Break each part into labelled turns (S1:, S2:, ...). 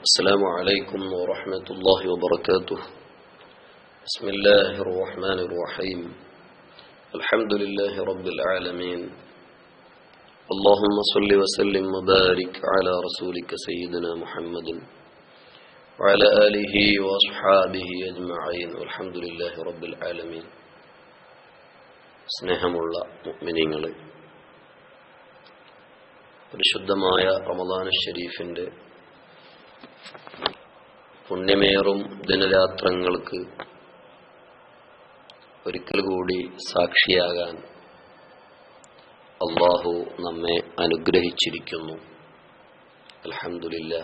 S1: السلام عليكم ورحمة الله وبركاته بسم الله الرحمن الرحيم الحمد لله رب العالمين اللهم صل وسلم وبارك على رسولك سيدنا محمد وعلى آله وأصحابه أجمعين والحمد لله رب العالمين സ്നേഹമുള്ള മുഅ്മിനീങ്ങളെ പരിശുദ്ധമായ റമദാന ഷരീഫിൻ്റെ പുണ്യമേറും ദിനരാത്രങ്ങൾക്ക് ഒരിക്കൽ കൂടി സാക്ഷിയാകാൻ അള്ളാഹു നമ്മെ അനുഗ്രഹിച്ചിരിക്കുന്നു. അലഹമില്ല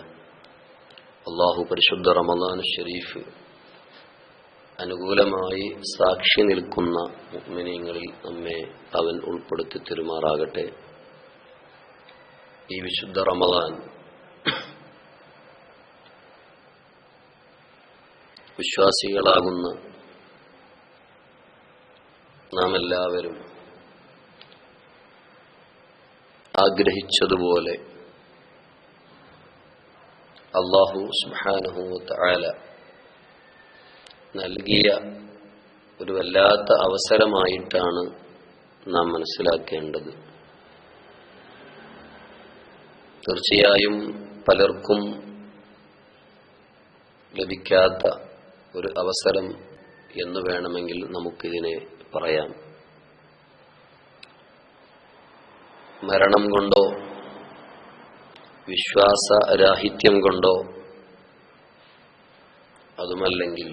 S1: അള്ളാഹു പരിശുദ്ധ റമദാൻ ഷെരീഫ് അനുകൂലമായി സാക്ഷി നിൽക്കുന്ന മുഗ്മിനീങ്ങളിൽ നമ്മെ അവൻ ഉൾപ്പെടുത്തി തെരുമാറാകട്ടെ. ഈ വിശുദ്ധ റമദാൻ വിശ്വാസികളാകുന്ന. നാം എല്ലാവരും ആഗ്രഹിച്ചതുപോലെ അള്ളാഹു സുബാനുഹൂത്ത് ആല നൽകിയ ഒരു വല്ലാത്ത അവസരമായിട്ടാണ് നാം മനസ്സിലാക്കേണ്ടത്. തീർച്ചയായും പലർക്കും ലഭിക്കാത്ത ഒരു അവസരം എന്ന് വേണമെങ്കിൽ നമുക്കിതിനെ പറയാം. മരണം കൊണ്ടോ വിശ്വാസരാഹിത്യം കൊണ്ടോ അതുമല്ലെങ്കിൽ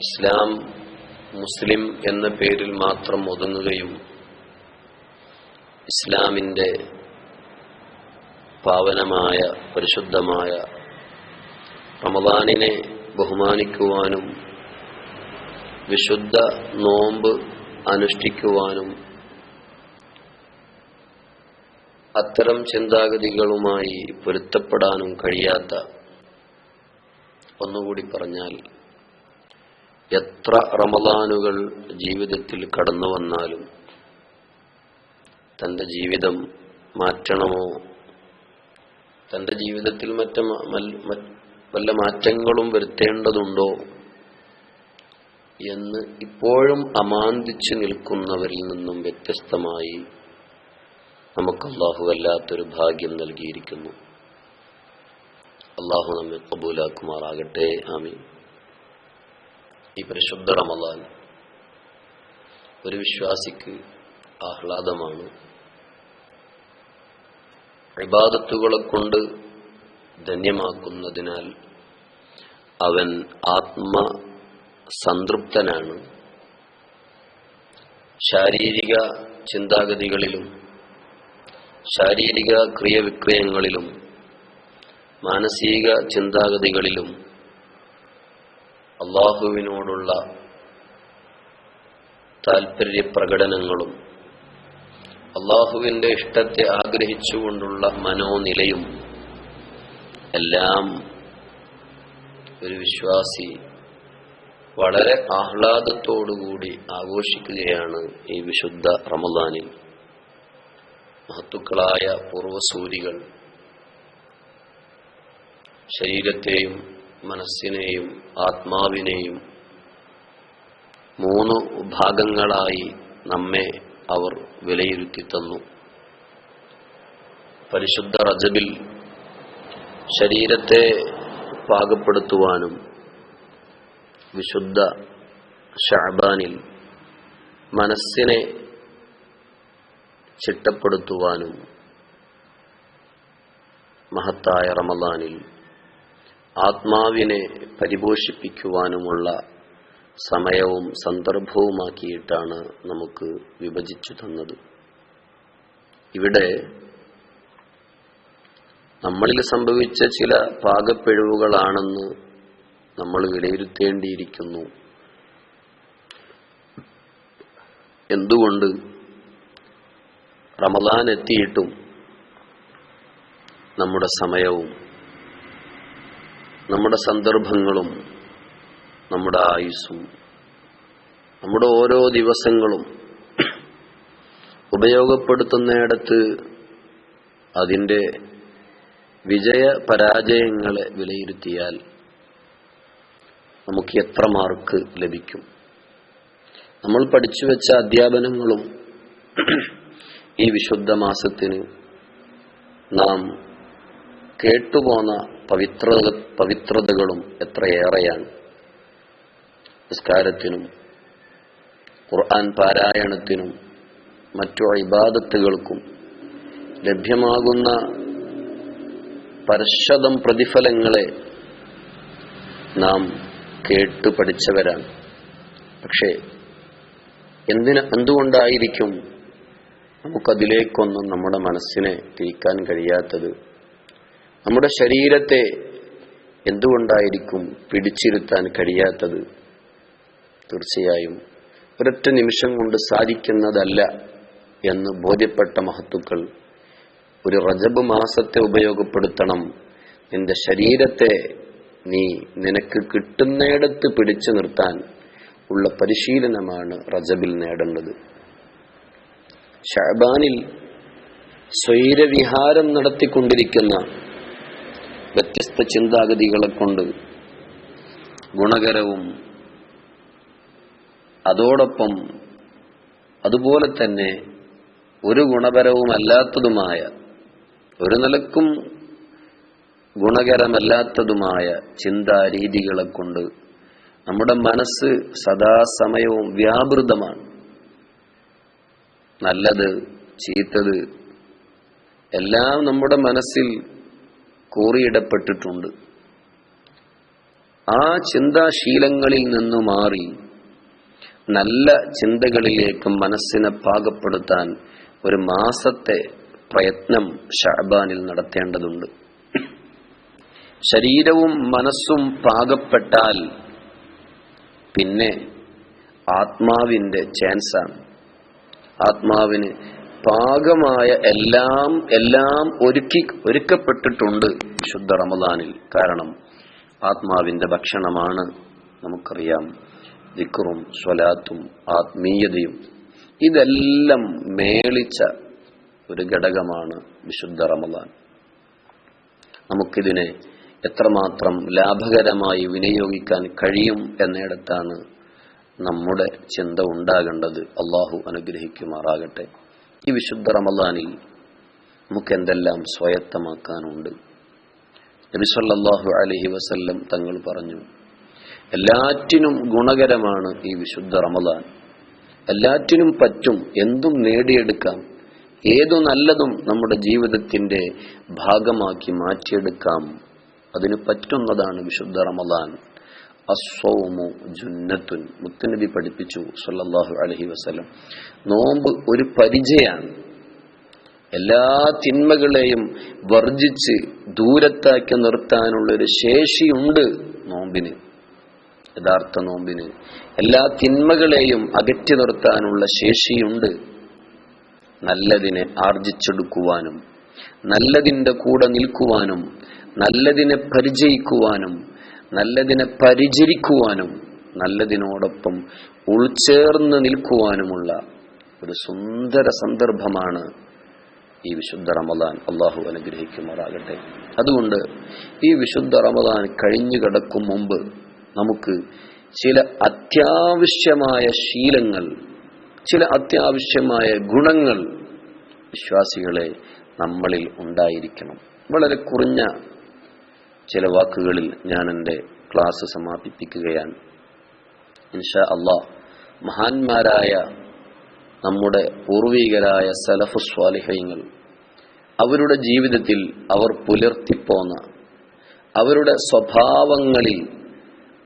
S1: ഇസ്ലാം മുസ്ലിം എന്ന പേരിൽ മാത്രം ഒതുങ്ങുകയും ഇസ്ലാമിന്റെ പാവനമായ പരിശുദ്ധമായ റമദാനിനെ ബഹുമാനിക്കുവാനും വിശുദ്ധ നോമ്പ് അനുഷ്ഠിക്കുവാനും അത്തരം ചിന്താഗതികളുമായി പൊരുത്തപ്പെടാനും കഴിയാത്ത ഒന്നുകൂടി പറഞ്ഞാൽ എത്ര റമദാനുകൾ ജീവിതത്തിൽ കടന്നു വന്നാലും തന്റെ ജീവിതം മാറ്റണമോ തന്റെ ജീവിതത്തിൽ മറ്റ വല്ല മാറ്റങ്ങളും വരുത്തേണ്ടതുണ്ടോ എന്ന് ഇപ്പോഴും അമാന്തിച്ചു നിൽക്കുന്നവരിൽ നിന്നും വ്യത്യസ്തമായി നമുക്ക് അള്ളാഹു വല്ലാത്തൊരു ഭാഗ്യം നൽകിയിരിക്കുന്നു. അള്ളാഹു നമ്മെ കബൂലാക്കുമാറാകട്ടെ. ആമി ഈ പരിശുദ്ധ റമദാൻ ഒരു വിശ്വാസിക്ക് ആഹ്ലാദമാണ്. ഇബാദത്തുകളെ കൊണ്ട് ധന്യമാക്കുന്നതിനാൽ അവൻ ആത്മ സംതൃപ്തനാണ് ശാരീരിക ചിന്താഗതികളിലും ശാരീരിക ക്രിയവിക്രയങ്ങളിലും മാനസിക ചിന്താഗതികളിലും അള്ളാഹുവിനോടുള്ള താൽപര്യ പ്രകടനങ്ങളും അള്ളാഹുവിന്റെ ഇഷ്ടത്തെ ആഗ്രഹിച്ചുകൊണ്ടുള്ള മനോനിലയും എല്ലാം ഒരു വിശ്വാസി വളരെ ആഹ്ലാദത്തോടുകൂടി ആഘോഷിക്കുകയാണ് ഈ വിശുദ്ധ റമദാനിൽ. മഹത്തുക്കളായ പൂർവസൂരികൾ ശരീരത്തെയും മനസ്സിനെയും ആത്മാവിനെയും മൂന്ന് ഭാഗങ്ങളായി നമ്മെ അവർ വിലയിരുത്തി തന്നു. പരിശുദ്ധ റജബിൽ ശരീരത്തെ പാകപ്പെടുത്തുവാനും വിശുദ്ധ ഷാബാനിൽ മനസ്സിനെ ചിട്ടപ്പെടുത്തുവാനും മഹത്തായ റമദാനിൽ ആത്മാവിനെ പരിപോഷിപ്പിക്കുവാനുമുള്ള സമയവും സന്ദർഭവുമാക്കിയിട്ടാണ് നമുക്ക് വിഭജിച്ചു തന്നത്. ഇവിടെ നമ്മളിൽ സംഭവിച്ച ചില പാകപ്പിഴവുകളാണെന്ന് നമ്മൾ വിലയിരുത്തേണ്ടിയിരിക്കുന്നു. എന്തുകൊണ്ട് റമദാൻ എത്തിയിട്ടും നമ്മുടെ സമയവും നമ്മുടെ സന്ദർഭങ്ങളും നമ്മുടെ ആയുസ്സും നമ്മുടെ ഓരോ ദിവസങ്ങളും ഉപയോഗപ്പെടുത്തുന്നിടത്ത് അതിന്റെ വിജയ പരാജയങ്ങളെ വിലയിരുത്തിയാൽ നമുക്ക് എത്ര മാർക്ക് ലഭിക്കും. നമ്മൾ പഠിച്ചു വെച്ച അധ്യാപനങ്ങളും ഈ വിശുദ്ധ മാസത്തിന് നാം കേട്ടുപോന്ന പവിത്ര പവിത്രതകളും എത്രയേറെയാണ്. നിസ്കാരത്തിനും ഖുർആൻ പാരായണത്തിനും മറ്റു ഇബാദത്തുകൾക്കും ലഭ്യമാകുന്ന പരശതം പ്രതിഫലങ്ങളെ നാം കേട്ടു പഠിച്ചവരാണ്. പക്ഷേ എന്തിന് എന്തുകൊണ്ടായിരിക്കും നമുക്കതിലേക്കൊന്നും നമ്മുടെ മനസ്സിനെ തിരിക്കാൻ കഴിയാത്തത്? നമ്മുടെ ശരീരത്തെ എന്തുകൊണ്ടായിരിക്കും പിടിച്ചിരുത്താൻ കഴിയാത്തത്? തീർച്ചയായും ഒരൊറ്റ നിമിഷം കൊണ്ട് സാധിക്കുന്നതല്ല എന്ന് ബോധ്യപ്പെട്ട മഹത്തുക്കൾ ഒരു റജബ് മാസത്തെ ഉപയോഗപ്പെടുത്തണം. നിന്റെ ശരീരത്തെ നീ നിനക്ക് കിട്ടുന്നിടത്ത് പിടിച്ചു നിർത്താൻ ഉള്ള പരിശീലനമാണ് റജബിൽ നേടേണ്ടത്. ഷാബാനിൽ സ്വൈരവിഹാരം നടത്തിക്കൊണ്ടിരിക്കുന്ന വ്യത്യസ്ത ചിന്താഗതികളെ കൊണ്ട് ഗുണകരവും അതോടൊപ്പം അതുപോലെ തന്നെ ഒരു ഗുണപരവുമല്ലാത്തതുമായ ഒരു നിലക്കും ഗുണകരമല്ലാത്തതുമായ ചിന്താരീതികളെ കൊണ്ട് നമ്മുടെ മനസ്സ് സദാസമയവും വ്യാപൃതമാണ്. നല്ലത് ചീത്തത് എല്ലാം നമ്മുടെ മനസ്സിൽ കോറിയിടപ്പെട്ടിട്ടുണ്ട്. ആ ചിന്താശീലങ്ങളിൽ നിന്ന് മാറി നല്ല ചിന്തകളിലേക്ക് മനസ്സിനെ പാകപ്പെടുത്താൻ ഒരു മാസത്തെ പ്രയത്നം ഷാബാനിൽ നടത്തേണ്ടതുണ്ട്. ശരീരവും മനസ്സും പാകപ്പെട്ടാൽ പിന്നെ ആത്മാവിന്റെ ചാൻസാണ് ആത്മാവിന് പാകമായ എല്ലാം എല്ലാം ഒരുക്കി ഒരുക്കപ്പെട്ടിട്ടുണ്ട് ശുദ്ധ റമദാനിൽ. കാരണം ആത്മാവിന്റെ ഭക്ഷണമാണ് നമുക്കറിയാം. ദിക്റും സ്വലാത്തും ആത്മീയതയും ഇതെല്ലാം മേളിച്ച ഒരു ഘടകമാണ് വിശുദ്ധ റമദാൻ. നമുക്കിതിനെ എത്രമാത്രം ലാഭകരമായി വിനിയോഗിക്കാൻ കഴിയും എന്നിടത്താണ് നമ്മുടെ ചിന്ത ഉണ്ടാകേണ്ടത്. അള്ളാഹു അനുഗ്രഹിക്കുമാറാകട്ടെ. ഈ വിശുദ്ധ റമദാനിൽ നമുക്ക് എന്തെല്ലാം സ്വായത്തമാക്കാനുണ്ട് നബിസ്വല്ലാഹു അലഹി വസല്ലം തങ്ങൾ പറഞ്ഞു എല്ലാറ്റിനും ഗുണകരമാണ് ഈ വിശുദ്ധ റമദാൻ. എല്ലാറ്റിനും പറ്റും എന്തും നേടിയെടുക്കാം ഏതു നല്ലതും നമ്മുടെ ജീവിതത്തിന്റെ ഭാഗമാക്കി മാറ്റിയെടുക്കാം. അതിന് പറ്റുന്നതാണ് വിശുദ്ധ റമദാൻ. അസ്വമു ജുന്നത്തുൻ. മുത്തനബി പഠിപ്പിച്ചു സല്ലാഹു അലഹി വസ്ലം നോമ്പ് ഒരു പരിചയാണ്. എല്ലാ തിന്മകളെയും വർജിച്ച് ദൂരത്താക്കി നിർത്താനുള്ള ഒരു ശേഷിയുണ്ട് നോമ്പിന്. യഥാർത്ഥ നോമ്പിന്. എല്ലാ തിന്മകളെയും അകറ്റി നിർത്താനുള്ള ശേഷിയുണ്ട്. നല്ലതിനെ ആർജിച്ചെടുക്കുവാനും നല്ലതിന്റെ കൂടെ നിൽക്കുവാനും നല്ലതിനെ പരിചയിക്കുവാനും നല്ലതിനെ പരിചരിക്കുവാനും നല്ലതിനോടൊപ്പം ഉൾച്ചേർന്ന് നിൽക്കുവാനുമുള്ള ഒരു സുന്ദര സന്ദർഭമാണ് ഈ വിശുദ്ധ റമദാൻ. അള്ളാഹു അനുഗ്രഹിക്കുമാറാകട്ടെ. അതുകൊണ്ട് ഈ വിശുദ്ധ റമദാൻ കഴിഞ്ഞു കിടക്കും മുമ്പ് നമുക്ക് ചില അത്യാവശ്യമായ ശീലങ്ങൾ ചില അത്യാവശ്യമായ ഗുണങ്ങൾ വിശ്വാസികളെ നമ്മളിൽ ഉണ്ടായിരിക്കണം. വളരെ കുറഞ്ഞ ചില വാക്കുകളിൽ ഞാൻ എന്റെ ക്ലാസ് സമാപിപ്പിക്കുകയാണ്. ഇൻഷാ അള്ളാഹ് മഹാന്മാരായ നമ്മുടെ പൂർവികരായ സലഫു സ്വാലിഹ്യങ്ങൾ അവരുടെ ജീവിതത്തിൽ അവർ പുലർത്തിപ്പോന്ന അവരുടെ സ്വഭാവങ്ങളിൽ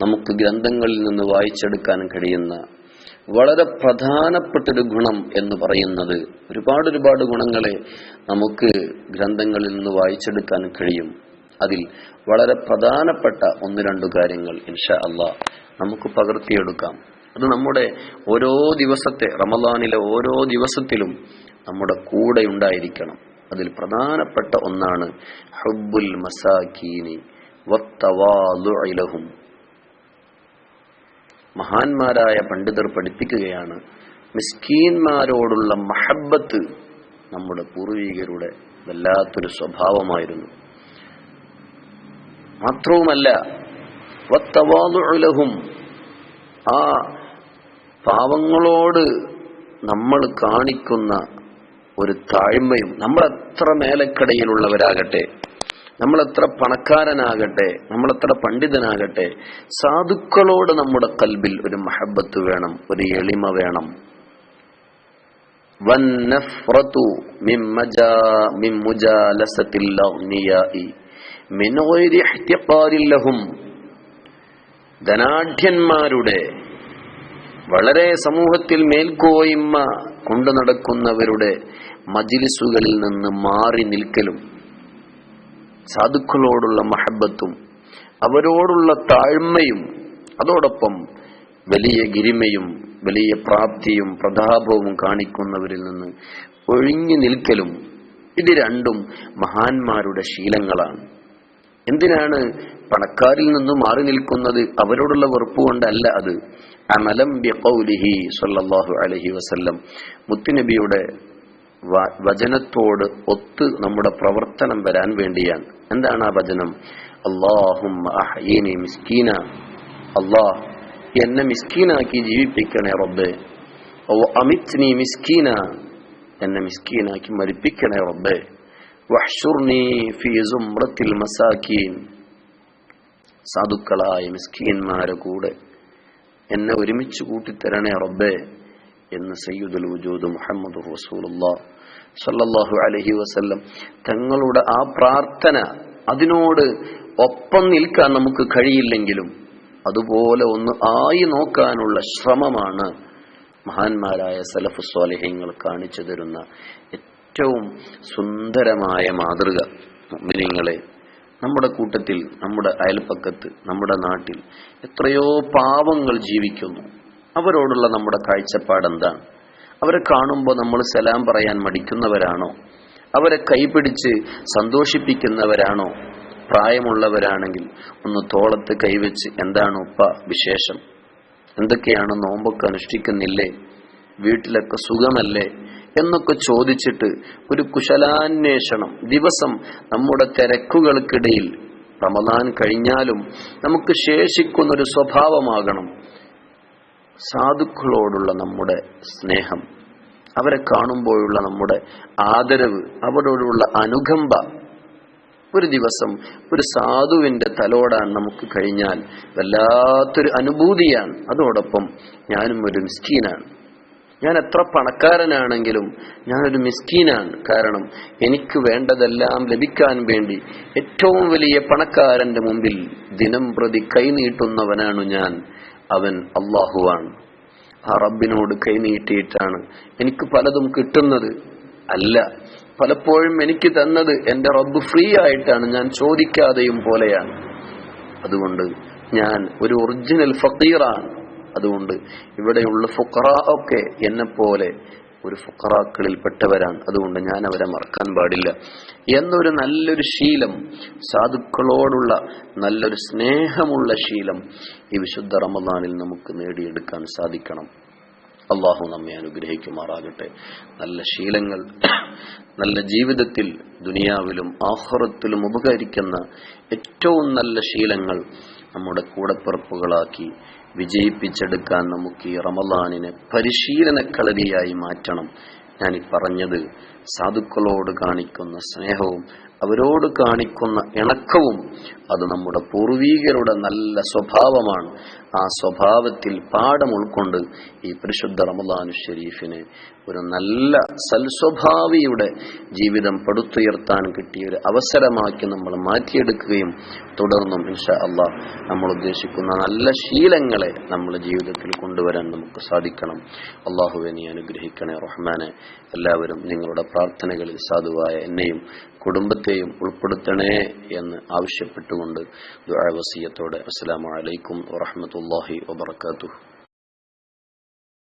S1: നമുക്ക് ഗ്രന്ഥങ്ങളിൽ നിന്ന് വായിച്ചെടുക്കാൻ കഴിയുന്ന വളരെ പ്രധാനപ്പെട്ടൊരു ഗുണം എന്ന് പറയുന്നത് ഒരുപാട് ഒരുപാട് ഗുണങ്ങളെ നമുക്ക് ഗ്രന്ഥങ്ങളിൽ നിന്ന് വായിച്ചെടുക്കാൻ കഴിയും. അതിൽ വളരെ പ്രധാനപ്പെട്ട ഒന്ന് രണ്ടു കാര്യങ്ങൾ ഇൻഷാ അള്ളാ നമുക്ക് പകർത്തിയെടുക്കാം. അത് നമ്മുടെ ഓരോ ദിവസത്തെ റമദാനിലെ ഓരോ ദിവസത്തിലും നമ്മുടെ കൂടെ ഉണ്ടായിരിക്കണം. അതിൽ പ്രധാനപ്പെട്ട ഒന്നാണ് ഹബ്ബുൽ മസാക്കീനി വത്തവാലുഇലഹും മഹാന്മാരായ പണ്ഡിതർ പഠിപ്പിക്കുകയാണ് മിസ്കീന്മാരോടുള്ള മഹബത്ത് നമ്മുടെ പൂർവികരുടെ വല്ലാത്തൊരു സ്വഭാവമായിരുന്നു. മാത്രവുമല്ല വത്തവാതുലഹും ആ പാവങ്ങളോട് നമ്മൾ കാണിക്കുന്ന ഒരു താഴ്മയും നമ്മൾ എത്ര മേലക്കടയിലുള്ളവരാകട്ടെ നമ്മൾ എത്ര പണക്കാരനാകട്ടെ നമ്മൾ എത്ര പണ്ഡിതനാകട്ടെ സാധുക്കളോട് നമ്മുടെ കൽബിൽ ഒരു മഹബത്ത് വേണം ഒരു എളിമ വേണം. ധനാഢ്യന്മാരുടെ വളരെ സമൂഹത്തിൽ മേൽക്കോയ്മ കൊണ്ടു നടക്കുന്നവരുടെ മജിലിസുകളിൽ നിന്ന് മാറി നിൽക്കലും. സാധുക്കളോടുള്ള മഹബത്തും അവരോടുള്ള താഴ്മയും അതോടൊപ്പം വലിയ ഗിരിമയും വലിയ പ്രാപ്തിയും പ്രതാപവും കാണിക്കുന്നവരിൽ നിന്ന് ഒഴിഞ്ഞു നിൽക്കലും ഇത് രണ്ടും മഹാന്മാരുടെ ശീലങ്ങളാണ്. എന്തിനാണ് പണക്കാരിൽ നിന്ന് മാറി നിൽക്കുന്നത്? അവരോടുള്ള വെറുപ്പ് കൊണ്ടല്ല അത്. അമലം ബിഖൗലിഹി സല്ലല്ലാഹു അലൈഹി വസല്ലം മുത്തുനബിയുടെ വചനത്തോട് ഒത്ത് നമ്മുടെ പ്രവർത്തനം വരാൻ വേണ്ടിയാണ്. എന്താണ് ആ വചനം? അള്ളാഹും മിസ്കീന. അള്ളാഹ് എന്നെ മിസ്കീനാക്കി ജീവിപ്പിക്കണേ റബ്ബെ. ഓ അമിത്നി മിസ്കീന. എന്നെ മിസ്കീനാക്കി മരിപ്പിക്കണേ റബ്ബെ. സാധുക്കളായ മിസ്കീന്മാരെ കൂടെ എന്നെ ഒരുമിച്ച് കൂട്ടിത്തരണേ റബ്ബെ എന്ന് സയ്യിദുൽ മുഹമ്മദ് റസൂലുള്ളാഹ് സല്ലല്ലാഹു അലഹി വസ്ല്ലം. തങ്ങളുടെ ആ പ്രാർത്ഥന അതിനോട് ഒപ്പം നിൽക്കാൻ നമുക്ക് കഴിയില്ലെങ്കിലും അതുപോലെ ഒന്ന് ആയി നോക്കാനുള്ള ശ്രമമാണ് മഹാന്മാരായ സലഫു സ്വാലിഹ്യങ്ങൾ കാണിച്ചു തരുന്ന ഏറ്റവും സുന്ദരമായ മാതൃക. മുഅ്മിനീങ്ങളെ നമ്മുടെ കൂട്ടത്തിൽ നമ്മുടെ അയൽപ്പക്കത്ത് നമ്മുടെ നാട്ടിൽ എത്രയോ പാവങ്ങൾ ജീവിക്കുന്നു. അവരോടുള്ള നമ്മുടെ കാഴ്ചപ്പാട് എന്താണ് അവരെ കാണുമ്പോൾ നമ്മൾ സലാം പറയാൻ മടിക്കുന്നവരാണോ? അവരെ കൈപിടിച്ച് സന്തോഷിപ്പിക്കുന്നവരാണോ? പ്രായമുള്ളവരാണെങ്കിൽ ഒന്ന് തോളത്ത് കൈവച്ച് എന്താണ് ഉപ്പ വിശേഷം? എന്തൊക്കെയാണ് നോമ്പൊക്കെ അനുഷ്ഠിക്കുന്നില്ലേ? വീട്ടിലൊക്കെ സുഖമല്ലേ? എന്നൊക്കെ ചോദിച്ചിട്ട് ഒരു കുശലാന്വേഷണം. ദിവസം നമ്മുടെ തിരക്കുകൾക്കിടയിൽ റമദാൻ കഴിഞ്ഞാലും നമുക്ക് ശേഷിക്കുന്നൊരു സ്വഭാവമാകണം. സാധുക്കളോടുള്ള നമ്മുടെ സ്നേഹം അവരെ കാണുമ്പോഴുള്ള നമ്മുടെ ആദരവ് അവരോടുള്ള അനുകമ്പ. ഒരു ദിവസം ഒരു സാധുവിന്റെ തലോടാൻ നമുക്ക് കഴിഞ്ഞാൽ വല്ലാത്തൊരു അനുഭൂതിയാണ്. അതോടൊപ്പം ഞാനും ഒരു മിസ്കീനാണ്. ഞാൻ എത്ര പണക്കാരനാണെങ്കിലും ഞാനൊരു മിസ്കീനാണ്. കാരണം എനിക്ക് വേണ്ടതെല്ലാം ലഭിക്കാൻ വേണ്ടി ഏറ്റവും വലിയ പണക്കാരന്റെ മുമ്പിൽ ദിനം പ്രതി കൈനീട്ടുന്നവനാണ് ഞാൻ. അവൻ അള്ളാഹുവാണ് ആ റബ്ബിനോട് കൈനീട്ടിയിട്ടാണ് എനിക്ക് പലതും കിട്ടുന്നത്. അല്ല പലപ്പോഴും എനിക്ക് തന്നത് എന്റെ റബ്ബ് ഫ്രീ ആയിട്ടാണ് ഞാൻ ചോദിക്കാതെയും പോലെയാണ്. അതുകൊണ്ട് ഞാൻ ഒരു ഒറിജിനൽ ഫക്കീറാണ് അതുകൊണ്ട് ഇവിടെയുള്ള ഫുക്കറ ഒക്കെ എന്നെ പോലെ ഒരു ഫുക്കറാക്കളിൽ പെട്ടവരാണ് അതുകൊണ്ട് ഞാൻ അവരെ മറക്കാൻ പാടില്ല. എന്നൊരു നല്ലൊരു ശീലം സാധുക്കളോടുള്ള നല്ലൊരു സ്നേഹമുള്ള ശീലം ഈ വിശുദ്ധ റമദാനിൽ നമുക്ക് നേടിയെടുക്കാൻ സാധിക്കണം. അള്ളാഹു നമ്മെ അനുഗ്രഹിക്കുമാറാകട്ടെ. നല്ല ശീലങ്ങൾ നല്ല ജീവിതത്തിൽ ദുനിയാവിലും ആഹ്റത്തിലും ഉപകരിക്കുന്ന ഏറ്റവും നല്ല ശീലങ്ങൾ നമ്മുടെ കൂടപ്പിറപ്പുകളാക്കി വിജയിപ്പിച്ചെടുക്കാൻ നമുക്ക് ഈ റമദാനിനെ പരിശീലനക്കളരിയായി മാറ്റണം. ഞാൻ ഈ പറഞ്ഞത് സാധുക്കളോട് കാണിക്കുന്ന സ്നേഹവും അവരോട് കാണിക്കുന്ന ഇണക്കവും അത് നമ്മുടെ പൂർവീകരുടെ നല്ല സ്വഭാവമാണ്. ആ സ്വഭാവത്തിൽ പാഠം ഉൾക്കൊണ്ട് ഈ പരിശുദ്ധ റമദാനു ഷെരീഫിനെ ഒരു നല്ല സൽസ്വഭാവിയുടെ ജീവിതം പടുത്തുയർത്താൻ കിട്ടിയ ഒരു അവസരമാക്കി നമ്മൾ മാറ്റിയെടുക്കുകയും തുടർന്നും ഇൻഷാ അള്ളാഹ് നമ്മൾ ഉദ്ദേശിക്കുന്ന നല്ല ശീലങ്ങളെ നമ്മൾ ജീവിതത്തിൽ കൊണ്ടുവരാൻ നമുക്ക് സാധിക്കണം. അള്ളാഹുവെ നീ അനുഗ്രഹിക്കണേ റഹ്മാനെ. എല്ലാവരും നിങ്ങളുടെ പ്രാർത്ഥനകളിൽ സാധുവായ എന്നെയും കുടുംബത്തെയും ഉൾപ്പെടുത്തണേ എന്ന് ആവശ്യപ്പെട്ടുകൊണ്ട് ദുആ വസിയത്തോടെ അസ്സലാമു അലൈക്കും വറഹ്മത്തുള്ളാഹി الله وبركاته.